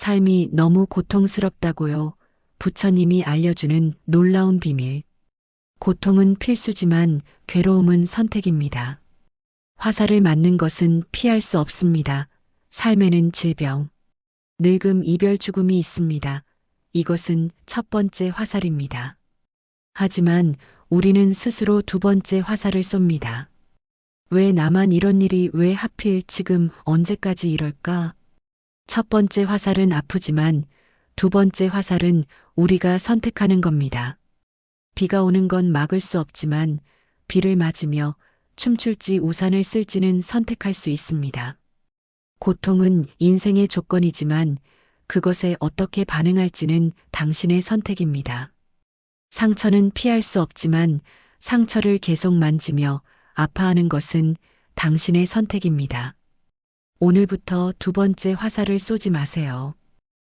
삶이 너무 고통스럽다고요. 부처님이 알려주는 놀라운 비밀. 고통은 필수지만 괴로움은 선택입니다. 화살을 맞는 것은 피할 수 없습니다. 삶에는 질병, 늙음, 이별, 죽음이 있습니다. 이것은 첫 번째 화살입니다. 하지만 우리는 스스로 두 번째 화살을 쏩니다. 왜 나만 이런 일이 왜 하필 지금 언제까지 이럴까? 첫 번째 화살은 아프지만 두 번째 화살은 우리가 선택하는 겁니다. 비가 오는 건 막을 수 없지만 비를 맞으며 춤출지 우산을 쓸지는 선택할 수 있습니다. 고통은 인생의 조건이지만 그것에 어떻게 반응할지는 당신의 선택입니다. 상처는 피할 수 없지만 상처를 계속 만지며 아파하는 것은 당신의 선택입니다. 오늘부터 두 번째 화살을 쏘지 마세요.